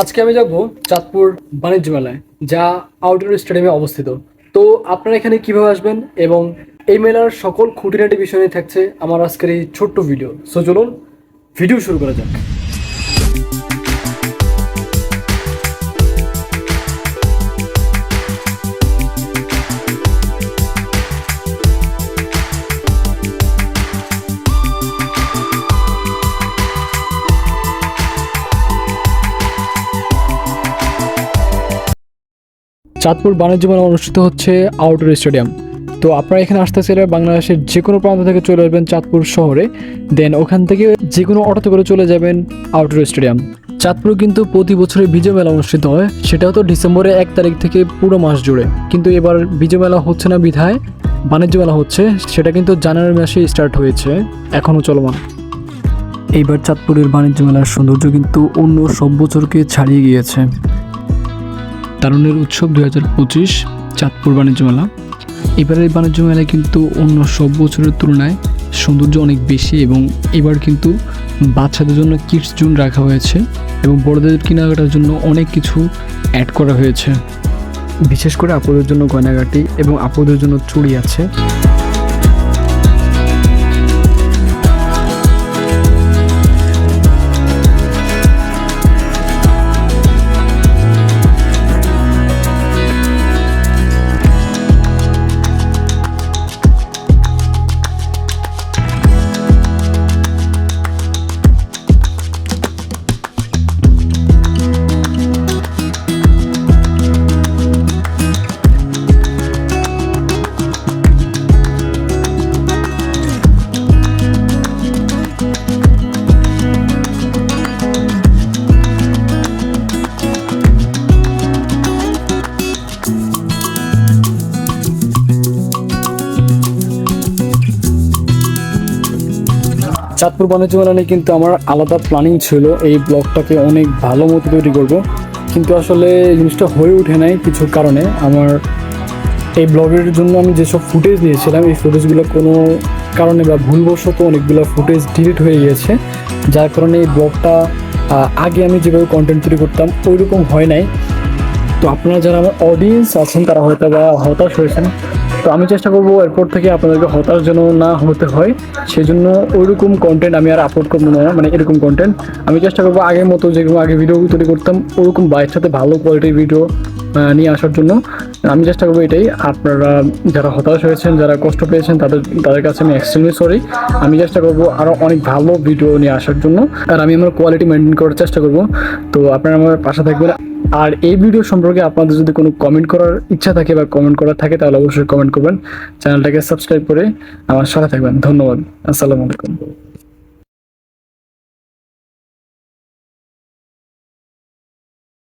আজকে আমি যাব চাঁদপুর বাণিজ্য মেলায়, যা আউটডোর স্টেডিয়ামে অবস্থিত। তো আপনারা এখানে কীভাবে আসবেন এবং এই মেলার সকল খুঁটিনাটি বিষয় নিয়ে থাকছে আমার আজকের এই ছোট্ট ভিডিও সো চলুন ভিডিও শুরু করা যাক। চাঁদপুর বাণিজ্য মেলা অনুষ্ঠিত হচ্ছে আউটডোর স্টেডিয়াম তো আপনারা এখানে আসতে চাইলে বাংলাদেশের যে কোনো প্রান্ত থেকে চলে আসবেন চাঁদপুর শহরে। দেন ওখান থেকে যে কোনো অটোতে করে চলে যাবেন আউটডোর স্টেডিয়াম চাঁদপুর কিন্তু প্রতি বছরে বিজয় মেলা অনুষ্ঠিত হয়, সেটাও তো ডিসেম্বরের এক তারিখ থেকে পুরো মাস জুড়ে। কিন্তু এবার বিজয় মেলা হচ্ছে না বিধায়, বাণিজ্য মেলা হচ্ছে, সেটা কিন্তু জানুয়ারি মাসে স্টার্ট হয়েছে এখনও চলমান। এইবার চাঁদপুরের বাণিজ্য মেলার সৌন্দর্য কিন্তু অন্য সব বছরকে ছাড়িয়ে গিয়েছে। তারুণের উৎসব দুই হাজার পঁচিশ, চাঁদপুর বাণিজ্য মেলা। এবারের বাণিজ্য মেলায় কিন্তু অন্য সব বছরের তুলনায় সৌন্দর্য অনেক বেশি এবং এবার কিন্তু বাচ্চাদের জন্য কিডস জোন রাখা হয়েছে এবং বড়দের কেনাকাটার জন্য অনেক কিছু অ্যাড করা হয়েছে। বিশেষ করে আপদের জন্য গয়নাগাটি এবং আপদের জন্য চুড়ি আছে। চাঁদপুর বাণিজ্য মেলা নিয়ে কিন্তু আমার আলাদা প্ল্যানিং ছিল। এই ব্লগটাকে অনেক ভালো মতো তৈরি করব। কিন্তু আসলে জিনিসটা হয়ে ওঠে নাই কিছু কারণে। আমার এই ব্লগের জন্য আমি যেসব ফুটেজ দিয়েছিলাম, এই ফুটেজগুলো কোনো কারণে বা ভুলবশত অনেকগুলো ফুটেজ ডিলিট হয়ে গিয়েছে। যার কারণে এই ব্লগটা আগে আমি যেভাবে কন্টেন্ট তৈরি করতাম, ওইরকম হয় নাই। তো আপনারা যারা আমার অডিয়েন্স আছেন, তারা হয়তো বা হতাশ হয়েছেন। তো আমি চেষ্টা করব এরপর থেকে আপনাদেরকে হতাশ যেন না হতে হয়। সেই জন্য ওইরকম কন্টেন্ট আমি আর আপলোড করব না মানে এরকম কন্টেন্ট আমি চেষ্টা করব আগের মতো যেরকম আগে ভিডিও তৈরি করতাম, ওরকম বাইরের সাথে ভালো কোয়ালিটির ভিডিও নিয়ে আসার জন্য। আমি চেষ্টা করব এটাই। আপনারা যারা হতাশ হয়েছেন, যারা কষ্ট পেয়েছেন, তাদের তাদের কাছে আমি এক্সট্রিমলি সরি আমি চেষ্টা করব আরও অনেক ভালো ভিডিও নিয়ে আসার জন্য। আর আমি আমার কোয়ালিটি মেনটেন করার চেষ্টা করব। তো আপনারা আমার পাশে থাকবেন। আর এই ভিডিও সম্পর্কে আপনাদের যদি কোনো কমেন্ট করার ইচ্ছা থাকে বা কমেন্ট করার থাকে, তাহলে অবশ্যই কমেন্ট করবেন। চ্যানেলটাকে সাবস্ক্রাইব করে আমার সাথে থাকবেন। ধন্যবাদ। আসসালামু আলাইকুম।